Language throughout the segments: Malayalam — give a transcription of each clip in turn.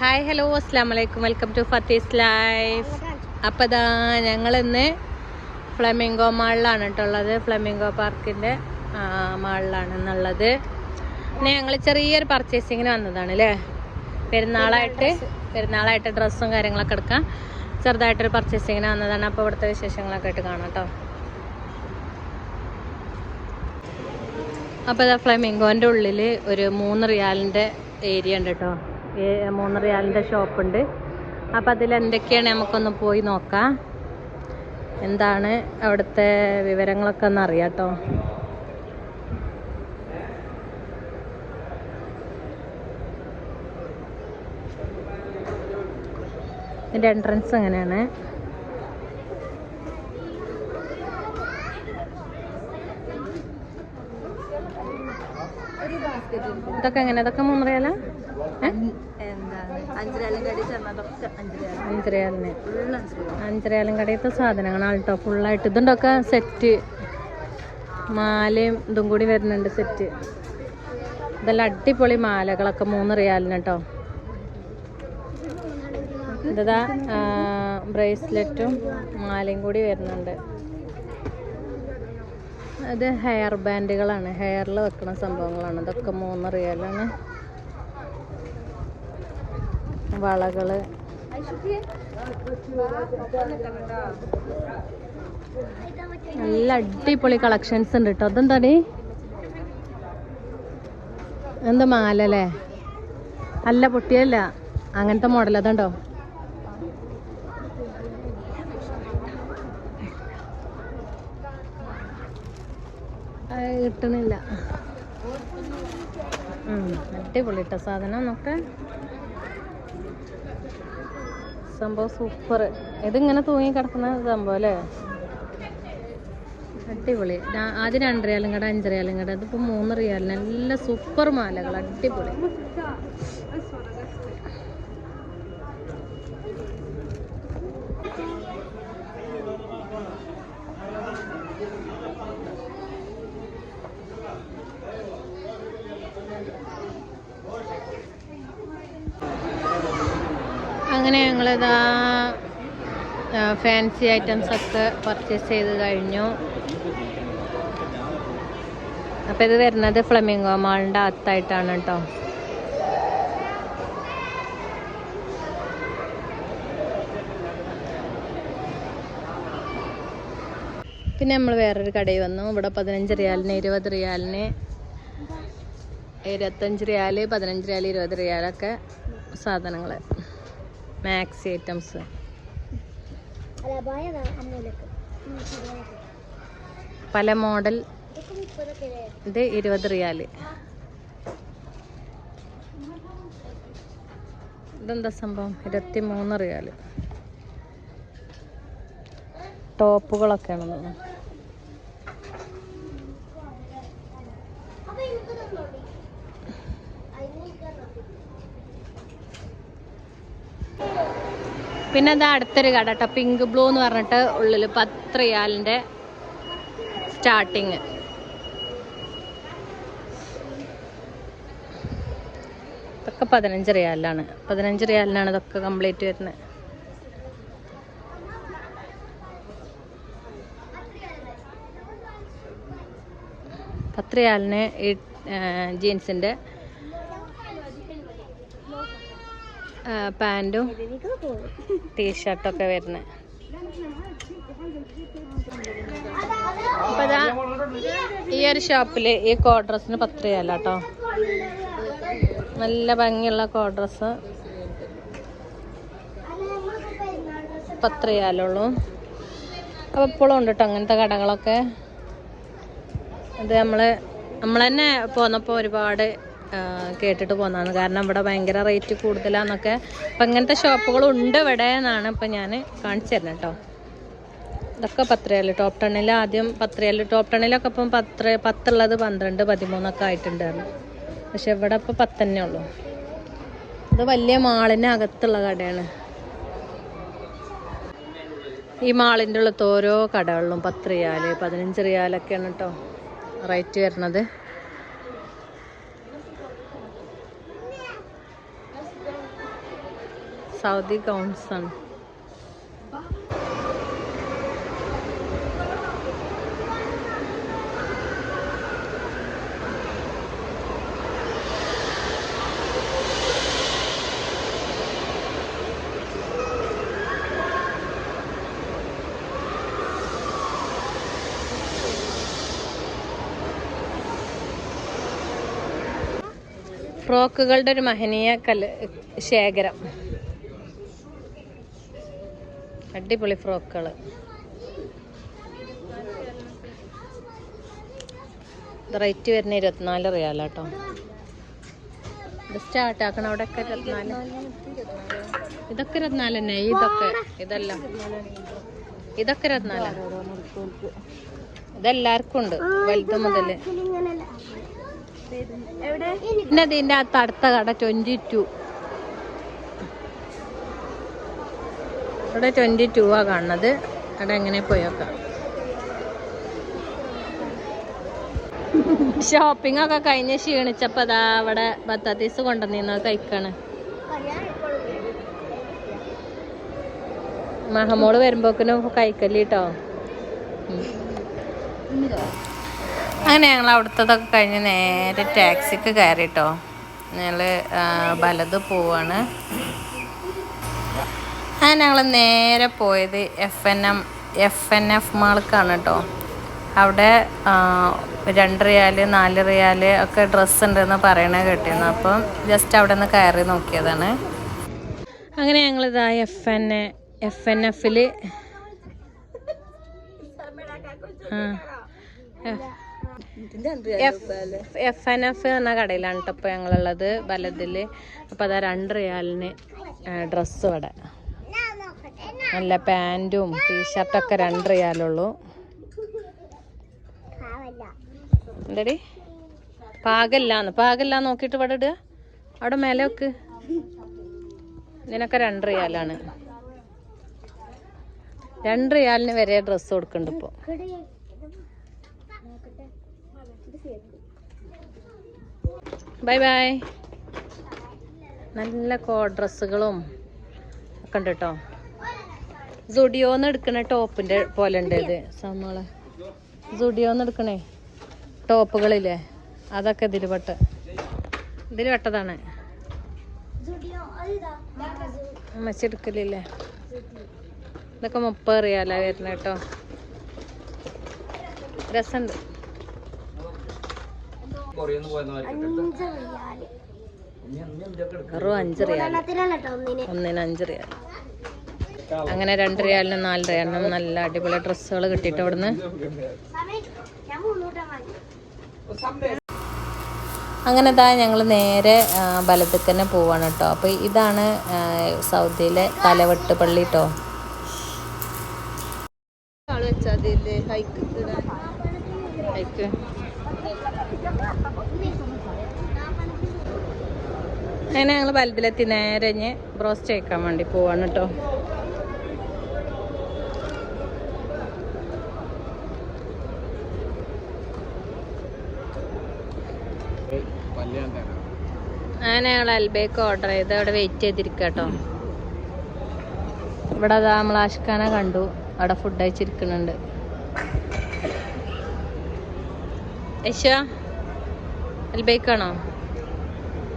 ഹായ് ഹലോ അസ്സാം വലൈക്കും വെൽക്കം ടു ഫത്തീസ് ലൈഫ് അപ്പോൾ ഇതാ ഞങ്ങളിന്ന് ഫ്ലമിംഗോ മാളിലാണ് കേട്ടുള്ളത് ഫ്ലമിംഗോ പാർക്കിന്റെ മാളിലാണ് എന്നുള്ളത് പിന്നെ ഞങ്ങൾ ചെറിയൊരു പർച്ചേസിങ്ങിന് വന്നതാണ് അല്ലേ പെരുന്നാളായിട്ട് പെരുന്നാളായിട്ട് ഡ്രസ്സും കാര്യങ്ങളൊക്കെ എടുക്കാം. ചെറുതായിട്ടൊരു പർച്ചേസിങ്ങിന് വന്നതാണ്. അപ്പോൾ ഇവിടുത്തെ വിശേഷങ്ങളൊക്കെ ആയിട്ട് കാണാം കേട്ടോ അപ്പോൾ ഇതാ ഫ്ലമിംഗോന്റെ ഉള്ളിൽ ഒരു മൂന്ന് റിയാലിന്റെ ഏരിയ ഉണ്ട് കേട്ടോ മൂന്ന് റിയാലിന്റെ ഷോപ്പുണ്ട്. അപ്പം അതിൽ എന്തൊക്കെയാണ് നമുക്കൊന്ന് പോയി നോക്കാം. എന്താണ് അവിടുത്തെ വിവരങ്ങളൊക്കെ ഒന്ന് അറിയാം കേട്ടോ ഇതിന്റെ എൻട്രൻസ് എങ്ങനെയാണ്? ഇതൊക്കെ എങ്ങനെ? ഇതൊക്കെ മൂന്നരയാല? അഞ്ചരയാലും അഞ്ചരയാലും. കടയത്തെ സാധനങ്ങളാണ് കേട്ടോ ഫുള്ളായിട്ട് ഇതുണ്ടൊക്കെ സെറ്റ് മാലയും ഇതും കൂടി വരുന്നുണ്ട് സെറ്റ് ഇതെല്ലാം അടിപൊളി മാലകളൊക്കെ മൂന്ന് റിയാലിന് കേട്ടോ ഇതാ ബ്രേസ്ലെറ്റും മാലയും കൂടി വരുന്നുണ്ട്. അത് ഹെയർ ബാൻഡുകളാണ് ഹെയറിൽ വെക്കുന്ന സംഭവങ്ങളാണ്. ഇതൊക്കെ മൂന്ന് റിയലാണ് വളകൾ. നല്ല അടിപൊളി കളക്ഷൻസ് ഉണ്ട് കേട്ടോ അതെന്താടി എന്താ മാല അല്ലേ അല്ല പൊട്ടിയല്ല അങ്ങനത്തെ മോഡൽ അതുണ്ടോ? കിട്ടണില്ല ഉം, അടിപൊളി കേട്ടോ സാധനം എന്നൊക്കെ സംഭവം സൂപ്പർ ഇതിങ്ങനെ തൂങ്ങി കിടക്കുന്ന സംഭവം അല്ലേ? അടിപൊളി. ആദ്യം രണ്ട് റിയാലും കട അഞ്ച് റിയാലും കട. ഇതിപ്പോൾ മൂന്ന് റിയാലിന് നല്ല സൂപ്പർ മാലകൾ. അടിപൊളി. അങ്ങനെ ഞങ്ങളിതാ ഫാൻസി ഐറ്റംസ് ഒക്കെ പർച്ചേസ് ചെയ്ത് കഴിഞ്ഞു. അപ്പം ഇത് വരുന്നത് ഫ്ലമിംഗോ മാളിന്റെ അകത്തായിട്ടാണ് കേട്ടോ പിന്നെ നമ്മൾ വേറൊരു കടയിൽ വന്നു. ഇവിടെ പതിനഞ്ച് റിയാലിന് ഇരുപത് റിയാലിന് ഇരുപത്തഞ്ച് റിയാൽ പതിനഞ്ച് റിയാൽ ഇരുപത് റിയാലൊക്കെ സാധനങ്ങൾ മാക്സി ഐറ്റംസ്. പല മോഡൽ. ഇത് ഇരുപത് റിയാൽ. ഇതെന്താ സംഭവം? ഇരുപത്തി മൂന്ന് റിയാൽ. ടോപ്പുകളൊക്കെയാണ് തോന്നുന്നു. പിന്നെ ഇതാ അടുത്തൊരു കട കേട്ടോ പിങ്ക് ബ്ലൂ എന്ന് പറഞ്ഞിട്ട് ഉള്ളിൽ പത്ത് റിയാലിന്റെ സ്റ്റാർട്ടിങ് ഇതൊക്കെ പതിനഞ്ച് റിയാലിലാണ്. പതിനഞ്ച് റിയാലിനാണ് ഇതൊക്കെ കംപ്ലീറ്റ് വരുന്നത്. പത്ത് റിയാലിന് ജീൻസിന്റെ പാന്റും ടീഷർട്ടൊക്കെ വരുന്നത് അപ്പൊ ഈ ഒരു ഷോപ്പിൽ ഈ കോഡ്രസ്സിന് പത്ത് രൂപയല്ല കേട്ടോ നല്ല ഭംഗിയുള്ള കോഡ്രസ് പത്ത് രൂപയല്ലുള്ളൂ അപ്പൊ ഇപ്പോഴും ഉണ്ട് കേട്ടോ അങ്ങനത്തെ കടകളൊക്കെ. അത് നമ്മൾ നമ്മൾ തന്നെ ഒരുപാട് കേട്ടിട്ട് പോന്നതാണ് കാരണം ഇവിടെ ഭയങ്കര റേറ്റ് കൂടുതലാന്നൊക്കെ. അപ്പം ഇങ്ങനത്തെ ഷോപ്പുകളുണ്ട് ഇവിടെ എന്നാണ് ഇപ്പം ഞാൻ കാണിച്ചു തരുന്നത് കേട്ടോ ഇതൊക്കെ റിയാൽ ടോപ്പ് ടണ്ണിൽ ആദ്യം റിയാൽ ടോപ്പ് ടണ്ണിലൊക്കെ ഇപ്പം പത്ത് പത്തുള്ളത് പന്ത്രണ്ട് പതിമൂന്നൊക്കെ ആയിട്ടുണ്ടായിരുന്നു. പക്ഷെ ഇവിടെ ഇപ്പോൾ പത്ത് തന്നെ ഉള്ളൂ. ഇത് വലിയ മാളിന് അകത്തുള്ള കടയാണ്. ഈ മാളിന്റെ ഉള്ളത്ത് ഓരോ കടകളിലും പത്ത് റിയാൽ പതിനഞ്ച് റിയാലൊക്കെയാണ് കേട്ടോ റേറ്റ് വരുന്നത്. സൗദി ഗൗൺസ് ഫ്രോക്കുകളുടെ ഒരു മഹനീയ കൽ ശേഖരം. അടിപൊളി ഫ്രോക്കുകൾ റേറ്റ് വരുന്ന ഇരുപത്തിനാല് റിയാല കേട്ടോ ഇത് സ്റ്റാർട്ട് ആക്കണം അവിടെ ഒക്കെ ഇരുപത്തിനാല്. ഇതൊക്കെ ഇരുപത്തിനാല് തന്നെ ഇതൊക്കെ ഇതല്ല. ഇതൊക്കെ ഇരുപത്തിനാല്. ഇതെല്ലാവർക്കും ഉണ്ട് വലുത് മുതൽ പിന്നെ ഇതിന്റെ അകത്ത് അടുത്ത കട ട്വന്റി ടു ഇവിടെ ട്വന്റി ടു ആ കാണുന്നത്. അവിടെ എങ്ങനെ പോയോക്കാം ഷോപ്പിംഗ് ഒക്കെ കഴിഞ്ഞ് ക്ഷീണിച്ചപ്പോ അതാ അവിടെ ബത്താത്തീസ് കൊണ്ടുവന്നിരുന്നത് കഴിക്കാണ്. മഹമോൾ വരുമ്പോക്കിനും കഴിക്കൽ കേട്ടോ അങ്ങനെ ഞങ്ങൾ അവിടുത്തതൊക്കെ കഴിഞ്ഞ് നേരെ ടാക്സിക്ക് കയറിട്ടോ. ഞങ്ങൾ വലത് പോവാണ്. അങ്ങനെ ഞങ്ങൾ നേരെ പോയത് F N M F N F മാൾക്കാണ് കേട്ടോ അവിടെ രണ്ട് റിയാൽ നാല് റിയാൽ ഒക്കെ ഡ്രസ്സ് ഉണ്ടെന്ന് പറയണേ കേട്ടിരുന്നു. അപ്പം ജസ്റ്റ് അവിടെ നിന്ന് കയറി നോക്കിയതാണ്. അങ്ങനെ ഞങ്ങളിതാ എഫ് എൻ എഫ് എൻ എഫിൽ എഫ് എൻ എഫ് എന്ന കടയിലാണ് കേട്ടോ ഇപ്പോൾ ഞങ്ങളുള്ളത് വലതിൽ അപ്പോൾ അതാ രണ്ട് റിയാലിന് ഡ്രസ്സ് ഇവിടെ. നല്ല പാന്റും ടീഷർട്ടൊക്കെ രണ്ട് റിയാലുള്ളൂ. എന്തടി? പാകല്ലാന്ന്. പാകല്ല നോക്കിയിട്ട് ഇവിടെ ഇടുക. അവിടെ മേലെ വെക്ക്. ഇതിനൊക്കെ രണ്ട് റിയാലാണ്. രണ്ട് റിയാലിന് വരെ ഡ്രസ്സ് കൊടുക്കുന്നുണ്ട് ഇപ്പോൾ ബൈ ബൈ. നല്ല കോ ഡ്രസ്സുകളും ഒക്കെ ഉണ്ട് കേട്ടോ. സുഡിയോന്ന് എടുക്കണ ടോപ്പിന്റെ പോലെ ഉണ്ട് ഇത്. സമോളെ. സുഡിയോന്ന് എടുക്കണേ. ടോപ്പുകളില്ലേ? അതൊക്കെ ഇതിൽ പെട്ട്. ഇതിൽ പെട്ടതാണ്. അമ്മച്ചി എടുക്കലില്ലേ? ഇതൊക്കെ മുപ്പത് റിയാല വരുന്ന കേട്ടോ. രസമുണ്ട് വെറും അഞ്ച് റിയാൽ ഒന്നിന്. അഞ്ച് റിയാൽ അങ്ങനെ രണ്ട് റിയാലിനും നാല് റിയാലിനും നല്ല അടിപൊളി ഡ്രസ്സുകൾ കിട്ടിയിട്ട് അവിടുന്ന്. അങ്ങനെ താ ഞങ്ങൾ നേരെ ആ, വലത്തേക്ക് തന്നെ പോവാണ് കേട്ടോ. അപ്പോൾ ഇതാണ് സൗദിയിലെ തലവെട്ട് പള്ളി കേട്ടോ അങ്ങനെ ഞങ്ങൾ ബലത്തിലെത്തി നേരെ ബ്രോസ് ബ്രോസ്റ്റ് കഴിക്കാൻ വേണ്ടി പോവാണ് കേട്ടോ. അങ്ങനെ ഞങ്ങൾ അൽബേക്ക് ഓർഡർ ചെയ്ത് അവിടെ വെയിറ്റ് ചെയ്തിരിക്കുക കേട്ടോ ഇവിടെ അതാ നമ്മൾ ആഷ്ഖാന കണ്ടു. അവിടെ ഫുഡ് അയച്ചിരിക്കുന്നുണ്ട് യശ അൽബേക്കാണോ?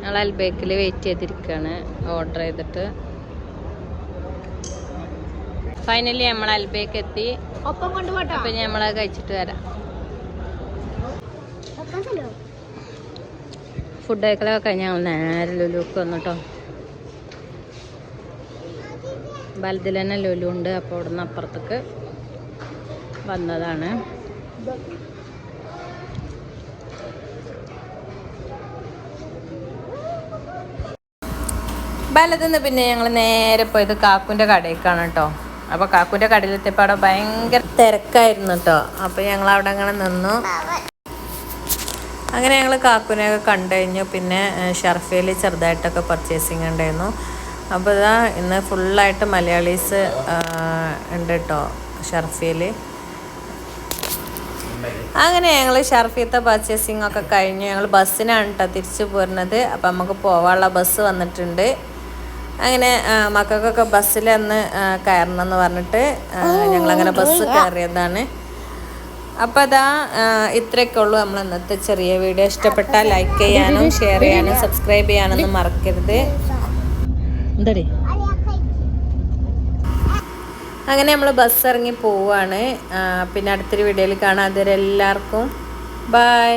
ഞങ്ങൾ അൽബേക്കിൽ വെയിറ്റ് ചെയ്തിരിക്കുകയാണ് ഓർഡർ ചെയ്തിട്ട്. ഫൈനലി നമ്മൾ അൽബേക്ക് എത്തി. അപ്പൊ ഞമ്മളത് കഴിച്ചിട്ട് വരാം. ഫുഡ് കഴിക്കലൊക്കെ കഴിഞ്ഞ് ഞങ്ങൾ നേരെ ലുലുക്ക് വന്നു കേട്ടോ വലുതിൽ തന്നെ ലുലു ഉണ്ട് അപ്പോൾ അവിടെ നിന്ന് അപ്പുറത്തേക്ക് വന്നതാണ്. വലതുനിന്ന് പിന്നെ ഞങ്ങൾ നേരെ പോയത് കാക്കുന്റെ കടയിലേക്കാണ് കേട്ടോ. അപ്പോൾ കാക്കുന്റെ കടയിലെത്തിയപ്പോൾ അവിടെ ഭയങ്കര തിരക്കായിരുന്നു കേട്ടോ. അപ്പോൾ ഞങ്ങൾ അവിടെ അങ്ങനെ നിന്നു. അങ്ങനെ ഞങ്ങൾ കാക്കുനെയൊക്കെ കണ്ടു കഴിഞ്ഞു പിന്നെ ഷർഫയിൽ ചെറുതായിട്ടൊക്കെ പർച്ചേസിങ് ഉണ്ടായിരുന്നു. അപ്പോൾ ഇതാ ഇന്ന് ഫുള്ളായിട്ട് മലയാളീസ് ഉണ്ട് കേട്ടോ ഷർഫയിൽ അങ്ങനെ ഞങ്ങൾ ഷർഫീത്തെ പർച്ചേസിങ് ഒക്കെ കഴിഞ്ഞ്. ഞങ്ങൾ ബസ്സിനാണ് കേട്ടോ തിരിച്ചു പോരുന്നത്. അപ്പം നമുക്ക് പോവാനുള്ള ബസ് വന്നിട്ടുണ്ട്. അങ്ങനെ മക്കൾക്കൊക്കെ ബസ്സിൽ അന്ന് കയറണം എന്ന് പറഞ്ഞിട്ട് ഞങ്ങളങ്ങനെ ബസ് കയറിയതാണ്. അപ്പോൾ അതാ ഇത്രയൊക്കെ ഉള്ളൂ നമ്മൾ ഇന്നത്തെ ചെറിയ വീഡിയോ. ഇഷ്ടപ്പെട്ടാൽ ലൈക്ക് ചെയ്യാനും ഷെയർ ചെയ്യാനും സബ്സ്ക്രൈബ് ചെയ്യാനൊന്നും മറക്കരുത്. എന്താടി? അങ്ങനെ നമ്മൾ ബസ് ഇറങ്ങി പോവാണ്. പിന്നെ അടുത്തൊരു വീഡിയോയിൽ കാണാം. അതുവരെ എല്ലാവർക്കും ബൈ